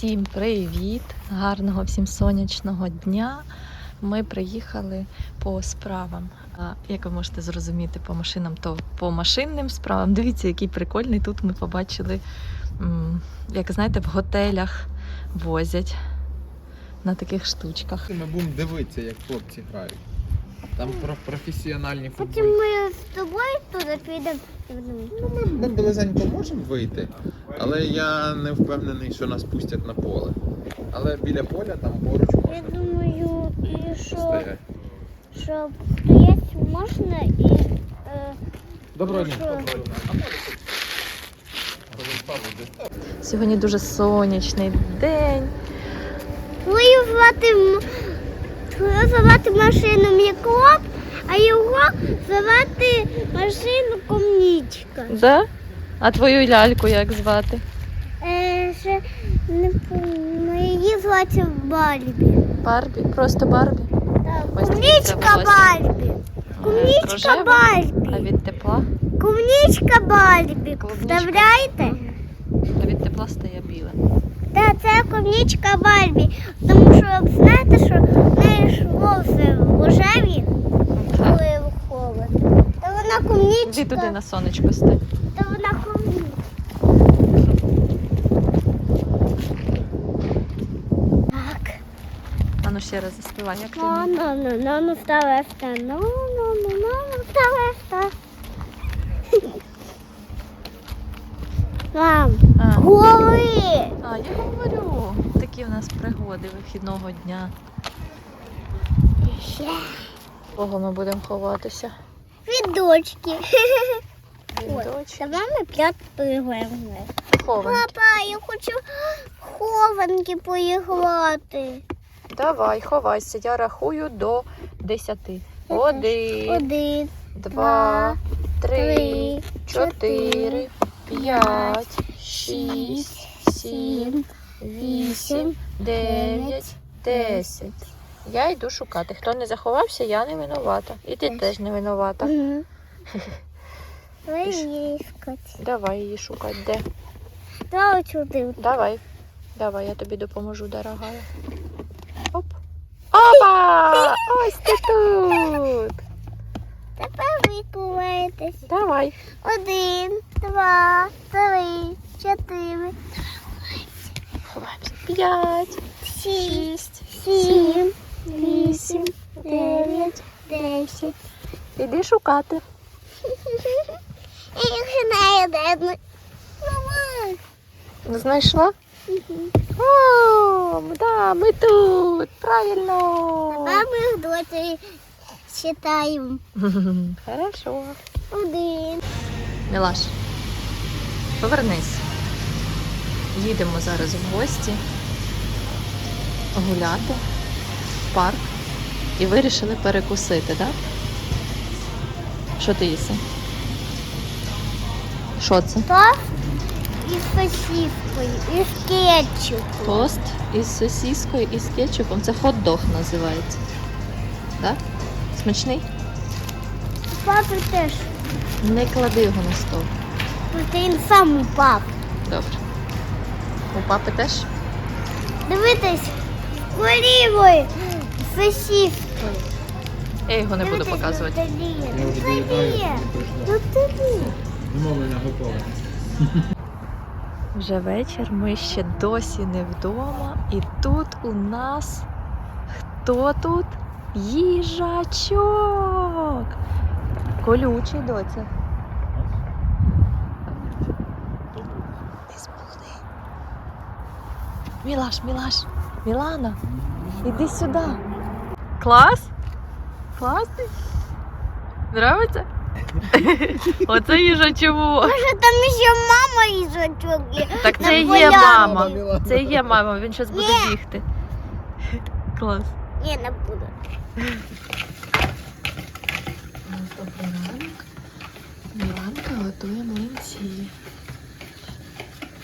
Всім привіт! Гарного всім сонячного дня. Ми приїхали по справам. Як ви можете зрозуміти, по машинам, то по машинним справам. Дивіться, який прикольний. Тут ми побачили, як знаєте, в готелях возять на таких штучках. Ми будемо дивитися, як хлопці грають. Там про професіональні Потім футболісти. ми з тобою туди підемо. і будемо. Ну, ми, ми близенько можемо вийти, але я не впевнений, що нас пустять на поле. Але біля поля там поруч Я можна думаю, і що, постояти. що стояти можна і е, Доброго дня. Що? Сьогодні дуже сонячний день. твою звати, м- твою звати машину мікроп, а його звати машину комнічка. Да? А твою ляльку як звати? Е, ще не її звати Бальбі. Барбі? Просто Барбі? Так, Ось Комнічка волосся. Бальбі. Комнічка? Бальбі. А від тепла? Комнічка. Клубничка. Вставляєте? А від тепла стає біле. Так, це комнічка Бальбі. Тому що знаєте, що в неї ж волоси рожеві, коли холод. Та вона Іди комнічка. туди на сонечко стань. Та вона комнічка. Так. А ну ще раз заспівай, як ти Ну, ну, ну, ну, ну, ставешта. Ну, ну, ну, ну, ну, ставешта. Мам, А, голи. а, я говорю, такі в нас пригоди вихідного дня. Кого ми будемо ховатися? Від дочки. Від. Та мами п'ять поіграємо. Хованки. Папа, я хочу хованки поіграти. Давай, ховайся. Я рахую до десяти. Один, Один, два, три, три, чотири, п'ять, шість, сім, вісім, дев'ять, десять. Я йду шукати. Хто не заховався, я не винувата. І ти теж не винувата. Мгм. Виїскать. Давай її шукати. Де? Давай сюди. Давай. Давай, я тобі допоможу, дорогая. Оп. Опа! Ось ти тут. Тепер ви куваєтесь. Давай. Один, два, три, чотири, Ховаємося. П'ять, шість, сім, вісім, дев'ять, десять. Шукати. І. Мама. Знайшла? О, да, ми тут. Правильно. А ми з дочею читаємо. Хорошо. Один. Мілаш, повернись. Їдемо зараз в гості гуляти в парк і вирішили перекусити, так? Що ти їси? Що це? Тост із сосіскою, із кетчупом. Тост із сосіскою і з кетчупом. Це хот-дог називається. Так? Смачний? Папа теж. Не клади його на стол. Просто він сам упав. Добре. У папи теж? Дивитесь, корівою сосіскою. Я його не буду показувати. вже вечір, ми ще досі не вдома. І тут у нас хто тут? Їжачок. Колючий доця. Мілаш, Мілаш, Мілана, іди сюди. Клас? Класний? Нравиться? Оце їжачок. Може там ще мама їжачок є. Так На це є поляні. мама. Це є мама, він зараз буде Ні. бігти. Клас. Ні, не буду. Добрий ранок. Міланка готує млинці.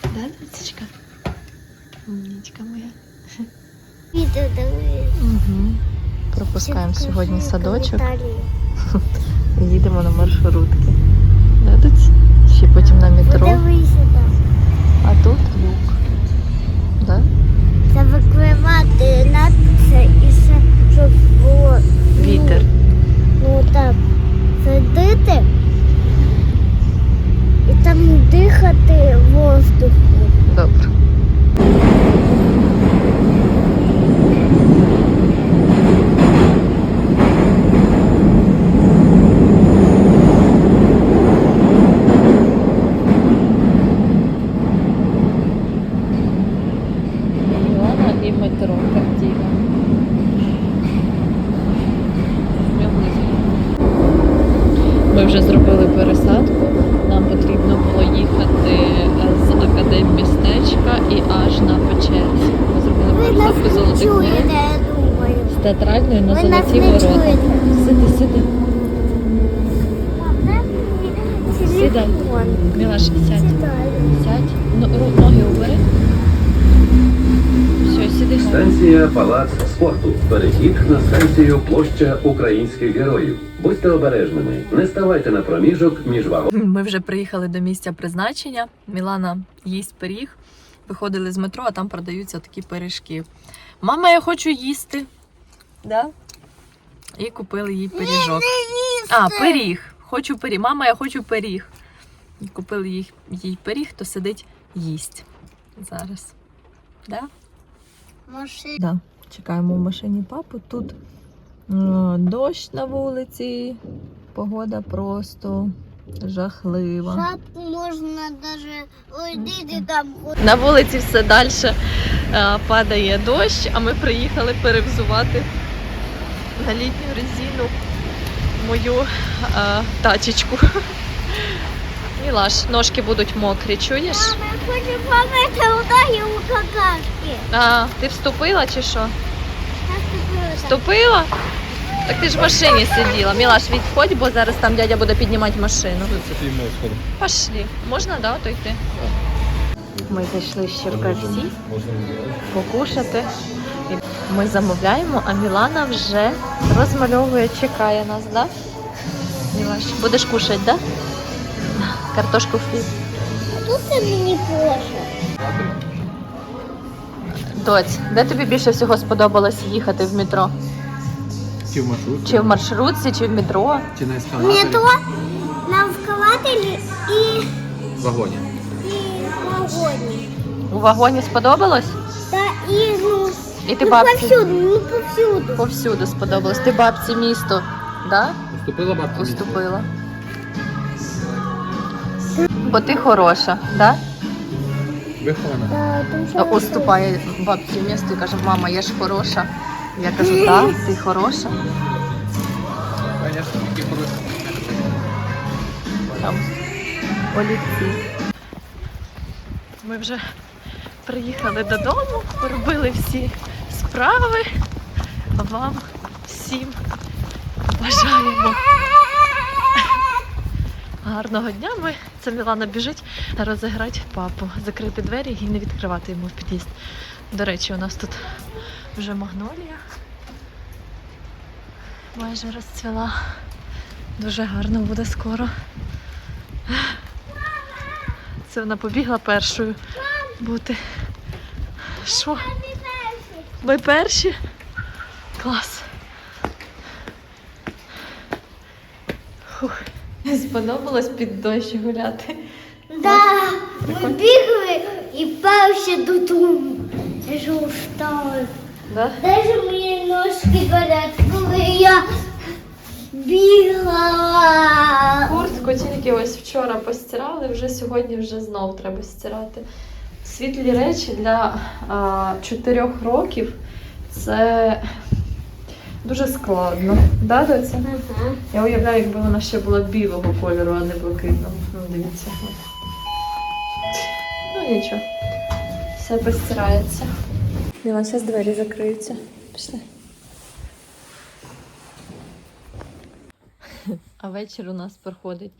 Да, Доцечка? Умничка моя. Відео дивись. Угу. Пропускаємо сьогодні садочок. Їдемо на маршрутки. Ще потім на метро. А тут люк. Ми вже зробили пересадку. Нам потрібно було їхати з академмістечка і аж на Печерськ. Ми зробили пересадку золотих ворот з театральної на золоті ворота. Сиди, сиди. Сідай. Мілаш, сядь. Сядь. Ну, ноги убери. Станція Палац спорту. Перехід на станцію площа українських героїв. Будьте обережними, не ставайте на проміжок між вагонами. Ми вже приїхали до місця призначення. Мілана їсть пиріг. Виходили з метро, а там продаються такі пиріжки. Мама, я хочу їсти. Да? І купили їй пиріжок. А, пиріг. Хочу пиріг. Мама, я хочу пиріг. І купили їй, їй пиріг, то сидить їсть. Зараз. Да? Машина. Да. Чекаємо в машині папу. Тут е, дощ на вулиці. Погода просто жахлива. Шапку можна даже уйдите там. На вулиці все далі падає дощ, а ми приїхали перевзувати на літню резину мою е, тачечку. Мілаш, ножки будуть мокрі, чуєш? Мама, я хочу помити ноги у какашки. А, ти вступила чи що? Так. Вступила? Так ти ж в машині сиділа. Мілаш, відходь, бо зараз там дядя буде піднімати машину. Пошли. Можна, да, то йти? Ми зайшли з Черкасі покушати. Ми замовляємо, а Мілана вже розмальовує, чекає нас, да? Мілаш, будеш кушати, да? Картошку фрі. А тут ти мені поша. Доць, де тобі більше всього сподобалось їхати в метро? Чи в маршрутці, Чи в маршрутці, чи в метро? чи на ескалаторі? Метро на вкладателі і, В вагоні. і вагоні. У вагоні сподобалось? Та і ну, І ти ну бабці повсюду, ну повсюду. повсюди сподобалось. Ти бабці місто, да? Уступила бабці? Уступила. Бо ти хороша, да? Вихована. Тому Уступає бабці місто і каже, мама, я ж хороша. Я кажу, так, ти хороша. Звісно. Там олівці. Ми вже приїхали додому, робили всі справи. Вам всім бажаємо гарного дня. Ми це Мілана біжить розіграти папу, закрити двері і не відкривати йому в під'їзд. До речі, у нас тут вже магнолія майже розцвіла. Дуже гарно буде скоро. Це вона побігла першою бути. Що? Ми перші? Клас. Фух. Сподобалось під дощ гуляти. Да, ми бігли і перші додому. Це ж устали. Да? Даже мої ножки болять, коли я бігала. Куртку тільки ось вчора постирали, вже сьогодні вже знов треба стирати. Світлі речі для а, 4 років це дуже складно. Да, доця? Ага. Я уявляю, якби вона ще була білого кольору, а не блакитного. Ну, дивіться. Ну нічого. Все постирається. Міла, зараз двері закриються. Пішли. А вечір у нас проходить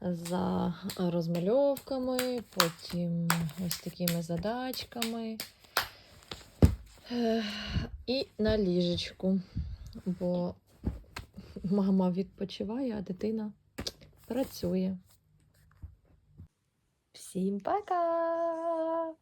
за розмальовками, потім ось такими задачками. І на ліжечку. Бо мама відпочиває, а дитина працює. Всім пока!